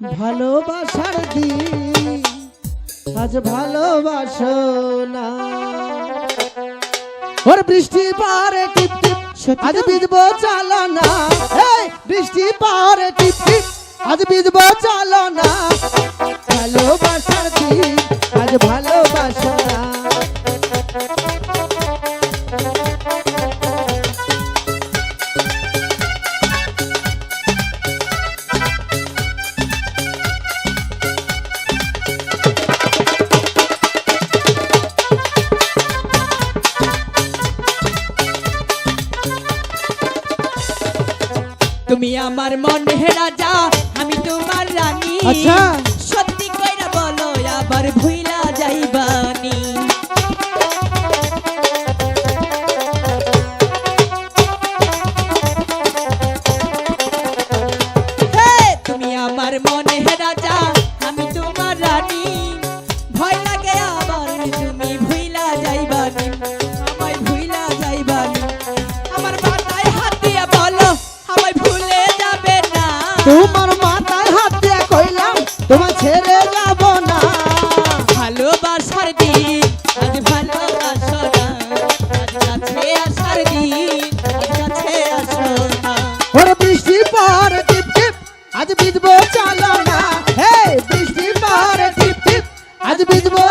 ভালোবাসার দিন আজ ভালোবাসো না। ওর বৃষ্টি পারে টিপ টিপ আজ? বিজবো চালো না এই বৃষ্টি পারে টিপ টিপ আজ বিজবো চালো না ভালোবাসার দিন আজ ভালোবাসো তুমি আমার মনে রাজা আমি তোমার রানী আচ্ছা। সত্যি কইরা বলো আবার ভুইলা যাইবানি হে, তুমি আমার মনে রাজা তোমার ছেড়ে যাব না। ভালোবাসার দিন আজ ভালোবাসো না কাছে আসার দিন কাছে আসো না ওর বৃষ্টি পরে টিপ টিপ আজ বিজবো চালো না। হে বৃষ্টি পরে টিপ টিপ আজ বিজবো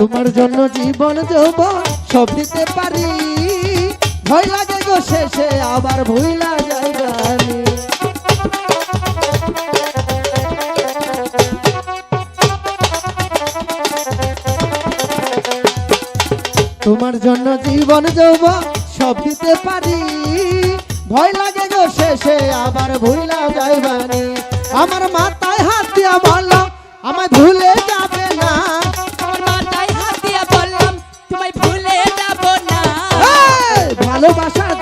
তোমার জন্য জীবন যৌবন সব দিতে পারি। ভয় লাগে গো শেষে, আবার ভুইলা যাইবানি তোমার জন্য জীবন যৌবন সব দিতে পারি। ভয় লাগে গো শেষে, আবার ভুইলা যাইবানি আমার মাথায় হাত দিয়া বললাম, আমায় ভুলে ভুলে যাব না। এই,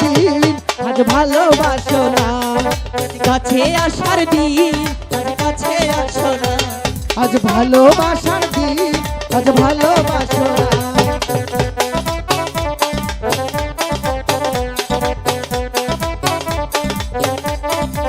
দিন আজ ভালোবাসো না। কাছে আসার দিন আজ কাছে আসো না। আজ ভালোবাসার দিন আজ ভালোবাসো না।